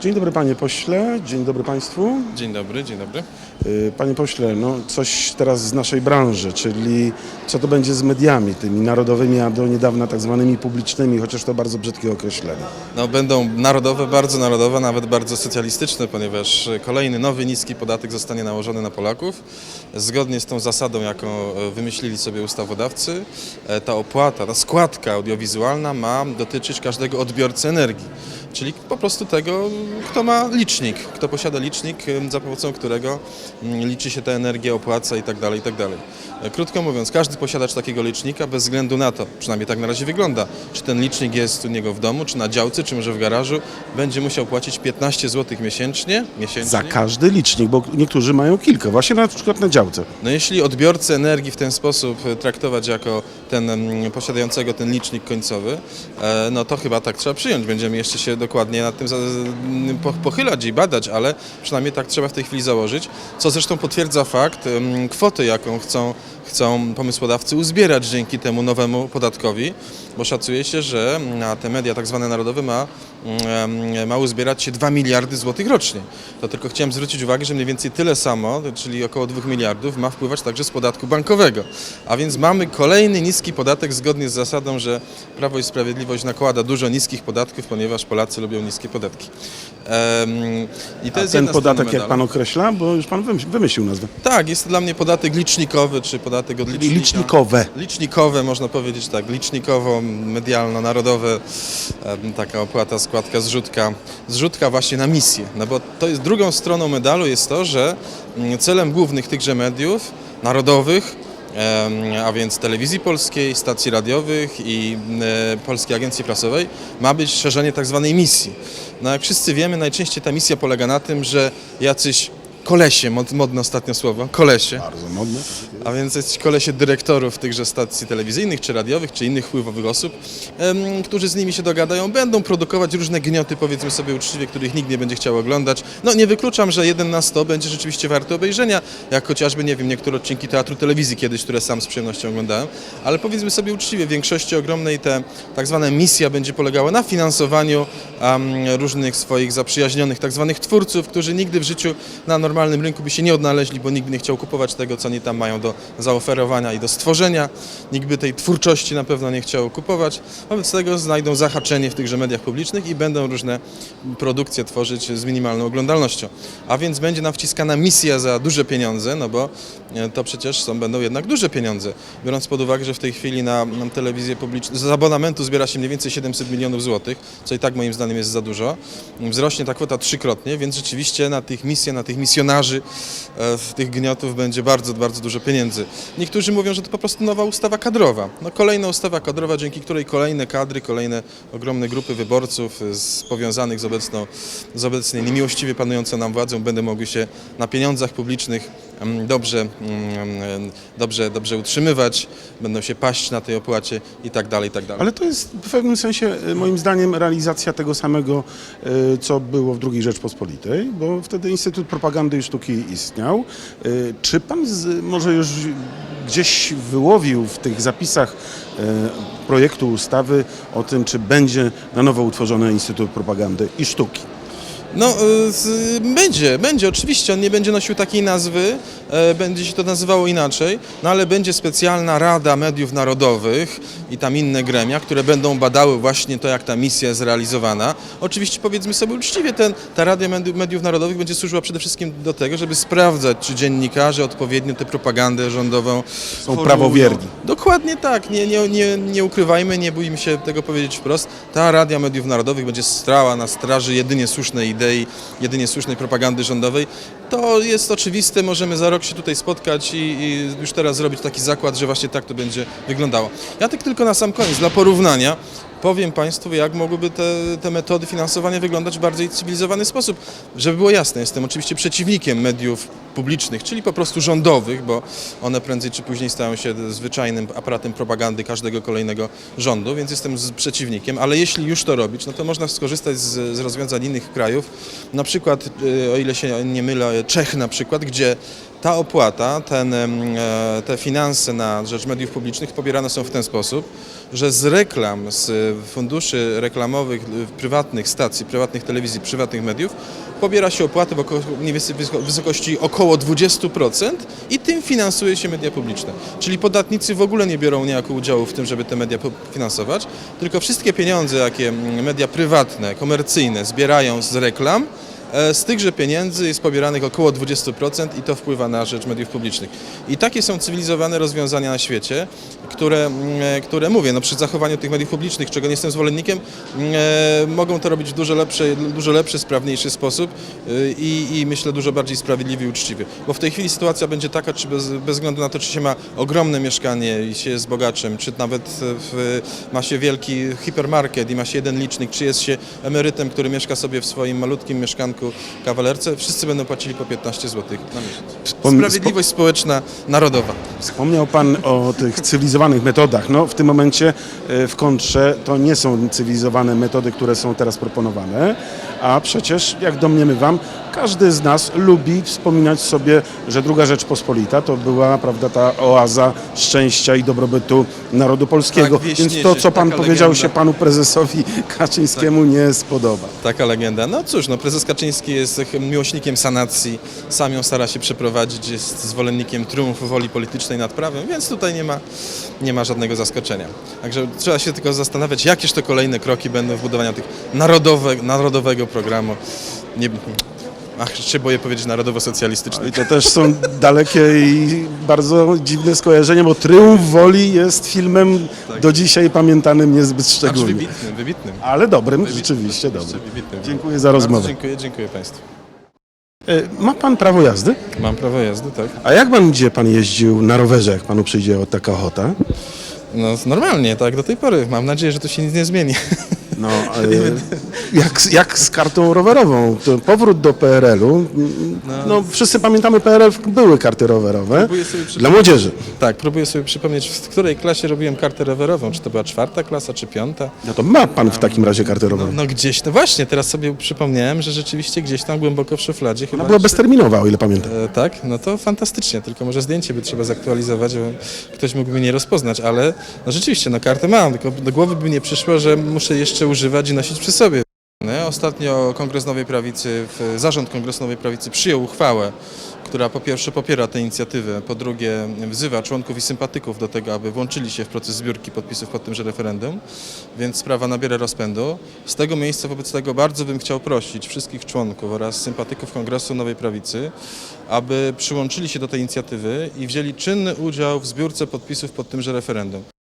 Dzień dobry panie pośle, dzień dobry państwu. Dzień dobry, dzień dobry. Y, Panie pośle, no coś teraz z naszej branży, czyli co to będzie z mediami, tymi narodowymi, a do niedawna tak zwanymi publicznymi, chociaż to bardzo brzydkie określenie. No, będą narodowe, bardzo narodowe, nawet bardzo socjalistyczne, ponieważ kolejny nowy niski podatek zostanie nałożony na Polaków. Zgodnie z tą zasadą, jaką e, wymyślili sobie ustawodawcy, e, ta opłata, ta składka audiowizualna ma dotyczyć każdego odbiorcy energii. Czyli po prostu tego, kto ma licznik, kto posiada licznik, za pomocą którego liczy się ta energia, opłaca i tak dalej, i tak dalej. E, Krótko mówiąc, każdy posiadacz takiego licznika, bez względu na to, przynajmniej tak na razie wygląda, czy ten licznik jest u niego w domu, czy na działce, czy może w garażu, będzie musiał płacić 15 zł miesięcznie. miesięcznie. Za każdy licznik, bo niektórzy mają kilka, właśnie na przykład na działce. No jeśli odbiorcę energii w ten sposób e, traktować jako ten mm, posiadającego ten licznik końcowy, e, no to chyba tak trzeba przyjąć. Będziemy jeszcze się dokładnie nad tym pochylać i badać, ale przynajmniej tak trzeba w tej chwili założyć, co zresztą potwierdza fakt kwoty, jaką chcą, chcą pomysłodawcy uzbierać dzięki temu nowemu podatkowi, bo szacuje się, że na te media tak zwane narodowe ma, em, ma uzbierać się 2 miliardy złotych rocznie. To tylko chciałem zwrócić uwagę, że mniej więcej tyle samo, czyli około 2 miliardów, ma wpływać także z podatku bankowego. A więc mamy kolejny niski podatek zgodnie z zasadą, że Prawo i Sprawiedliwość nakłada dużo niskich podatków, ponieważ Polacy lubią niskie podatki. I to A jest ten podatek, jak pan określa, bo już pan wymyślił, wymyślił nazwę. Tak, jest to dla mnie podatek licznikowy, czy podatek od Czyli licznika. licznikowe. Licznikowe, można powiedzieć tak, licznikowo, medialno-narodowe, taka opłata, składka, zrzutka. Zrzutka właśnie na misję, no bo to jest drugą stroną medalu jest to, że mm, celem głównych tychże mediów narodowych, a więc telewizji polskiej, stacji radiowych i e, Polskiej Agencji Prasowej, ma być szerzenie tak zwanej misji. No jak wszyscy wiemy, najczęściej ta misja polega na tym, że jacyś kolesie, mod- modne ostatnio słowo, kolesie, Bardzo modne. a więc jest kolesie dyrektorów tychże stacji telewizyjnych, czy radiowych, czy innych wpływowych osób, em, którzy z nimi się dogadają, będą produkować różne gnioty, powiedzmy sobie uczciwie, których nikt nie będzie chciał oglądać. No nie wykluczam, że jeden na sto będzie rzeczywiście warty obejrzenia, jak chociażby, nie wiem, niektóre odcinki teatru telewizji kiedyś, które sam z przyjemnością oglądałem, ale powiedzmy sobie uczciwie, w większości ogromnej te tak zwana misja będzie polegała na finansowaniu różnych swoich zaprzyjaźnionych tak zwanych twórców, którzy nigdy w życiu na normalnym rynku by się nie odnaleźli, bo nikt by nie chciał kupować tego, co oni tam mają do zaoferowania i do stworzenia. Nikt by tej twórczości na pewno nie chciał kupować. Wobec tego znajdą zahaczenie w tychże mediach publicznych i będą różne produkcje tworzyć z minimalną oglądalnością. A więc będzie nam wciskana misja za duże pieniądze, no bo e, to przecież są, będą jednak duże pieniądze. Biorąc pod uwagę, że w tej chwili na, na telewizję publiczną z abonamentu zbiera się mniej więcej 700 milionów złotych, co i tak moim zdaniem jest za dużo. Wzrośnie ta kwota trzykrotnie, więc rzeczywiście na tych misję, na tych misjonarzy, e, w tych gniotów będzie bardzo, bardzo dużo pieniędzy. Niektórzy mówią, że to po prostu nowa ustawa kadrowa. No kolejna ustawa kadrowa, dzięki której kolejne kadry, kolejne ogromne grupy wyborców e, z, powiązanych z obecną, z obecnie niemiłościwie panującą nam władzą będą mogły się na pieniądzach publicznych dobrze, dobrze, dobrze utrzymywać, będą się paść na tej opłacie i tak dalej, i tak dalej. Ale to jest w pewnym sensie, y, moim zdaniem, realizacja tego samego, y, co było w II Rzeczpospolitej, bo wtedy Instytut Propagandy i Sztuki istniał. Y, Czy pan z, może już gdzieś wyłowił w tych zapisach projektu ustawy o tym, czy będzie na nowo utworzony Instytut Propagandy i Sztuki? No, y, z, będzie, będzie, oczywiście. On nie będzie nosił takiej nazwy, e, będzie się to nazywało inaczej, no ale będzie specjalna Rada Mediów Narodowych i tam inne gremia, które będą badały właśnie to, jak ta misja jest realizowana. Oczywiście, powiedzmy sobie uczciwie, ten, ta Rada Medi- Mediów Narodowych będzie służyła przede wszystkim do tego, żeby sprawdzać, czy dziennikarze odpowiednio tę propagandę rządową Są prawowierni. Dokładnie tak, nie, nie, nie, nie ukrywajmy, nie bójmy się tego powiedzieć wprost. Ta Radia Mediów Narodowych będzie strała na straży jedynie słusznej idei, jedynie słusznej propagandy rządowej. To jest oczywiste, możemy za rok się tutaj spotkać i, i już teraz zrobić taki zakład, że właśnie tak to będzie wyglądało. Ja tak tylko na sam koniec, dla porównania, powiem Państwu, jak mogłyby te, te metody finansowania wyglądać w bardziej cywilizowany sposób. Żeby było jasne, jestem oczywiście przeciwnikiem mediów publicznych, czyli po prostu rządowych, bo one prędzej czy później stają się zwyczajnym aparatem propagandy każdego kolejnego rządu, więc jestem z przeciwnikiem, ale jeśli już to robić, no to można skorzystać z, z rozwiązań innych krajów, na przykład, y, o ile się nie mylę, Czech na przykład, gdzie Ta opłata, ten, e, te finanse na rzecz mediów publicznych pobierane są w ten sposób, że z reklam, z funduszy reklamowych prywatnych stacji, prywatnych telewizji, prywatnych mediów pobiera się opłaty w oko- mniej więcej wysoko- wysokości około 20% i tym finansuje się media publiczne. Czyli podatnicy w ogóle nie biorą niejako udziału w tym, żeby te media finansować, tylko wszystkie pieniądze, jakie media prywatne, komercyjne zbierają z reklam, Z tychże pieniędzy jest pobieranych około 20% i to wpływa na rzecz mediów publicznych. I takie są cywilizowane rozwiązania na świecie, które, mm, e, które mówię, no przy zachowaniu tych mediów publicznych, czego nie jestem zwolennikiem, mm, e, mogą to robić w dużo lepszy, dużo lepszy sprawniejszy sposób i, i myślę dużo bardziej sprawiedliwie i uczciwie. Bo w tej chwili sytuacja będzie taka, czy bez, bez względu na to, czy się ma ogromne mieszkanie i się jest bogaczem, czy nawet w, ma się wielki hipermarket i ma się jeden licznik, czy jest się emerytem, który mieszka sobie w swoim malutkim mieszkanku kawalerce, wszyscy będą płacili po 15 zł na miesiąc. Sprawiedliwość społeczna narodowa. Wspomniał Pan o tych cywilizowanych metodach. No, w tym momencie e, w kontrze to nie są cywilizowane metody, które są teraz proponowane, a przecież, jak domniemywam, każdy z nas lubi wspominać sobie, że druga Rzeczpospolita to była prawda, ta oaza szczęścia i dobrobytu narodu polskiego. Tak, Więc to, co Pan powiedział, legenda. się Panu prezesowi Kaczyńskiemu nie spodoba. Taka legenda. No cóż, no prezes Kaczyński jest miłośnikiem sanacji, sam ją stara się przeprowadzić, jest zwolennikiem triumfu woli politycznej nad prawem, więc tutaj nie ma, nie ma żadnego zaskoczenia. Także trzeba się tylko zastanawiać, jakież to kolejne kroki będą w budowaniu tych narodowe, narodowego programu. Nie, ach, się boję powiedzieć narodowo-socjalistyczny. I to też są dalekie i bardzo dziwne skojarzenia, bo Tryumf Woli jest filmem Tak. do dzisiaj pamiętanym niezbyt Znaczy szczególnie. wybitnym, wybitnym. Ale dobrym, Wybitnym, rzeczywiście dobrym. wybitnym. Dziękuję za Bardzo rozmowę. Dziękuję, dziękuję Państwu. E, Ma pan prawo jazdy? Mam prawo jazdy, tak? A jak pan, gdzie pan jeździł na rowerze, jak panu przyjdzie o taka ochota? No normalnie, tak do tej pory. Mam nadzieję, że to się nic nie zmieni. No, e, jak, z- jak z kartą rowerową? To powrót do PRL-u. No, wszyscy pamiętamy PRL, były karty rowerowe Próbuję sobie przypomnieć- dla młodzieży. Tak, próbuję sobie przypomnieć, w której klasie robiłem kartę rowerową. Czy to była czwarta klasa, czy piąta? No to ma pan w takim razie kartę No, rowerową. no gdzieś, no właśnie, teraz sobie przypomniałem, że rzeczywiście gdzieś tam głęboko w szufladzie chyba... Ona była bezterminowa, o ile pamiętam. E, tak, no to fantastycznie, tylko może zdjęcie by trzeba zaktualizować, bo ktoś mógłby nie rozpoznać, ale no rzeczywiście, no kartę mam, tylko do głowy by nie przyszło, że muszę jeszcze używać i nosić przy sobie. No, Ostatnio Kongres Nowej Prawicy, Zarząd Kongresu Nowej Prawicy przyjął uchwałę, która po pierwsze popiera tę inicjatywę, po drugie wzywa członków i sympatyków do tego, aby włączyli się w proces zbiórki podpisów pod tymże referendum, więc sprawa nabiera rozpędu. Z tego miejsca wobec tego bardzo bym chciał prosić wszystkich członków oraz sympatyków Kongresu Nowej Prawicy, aby przyłączyli się do tej inicjatywy i wzięli czynny udział w zbiórce podpisów pod tymże referendum.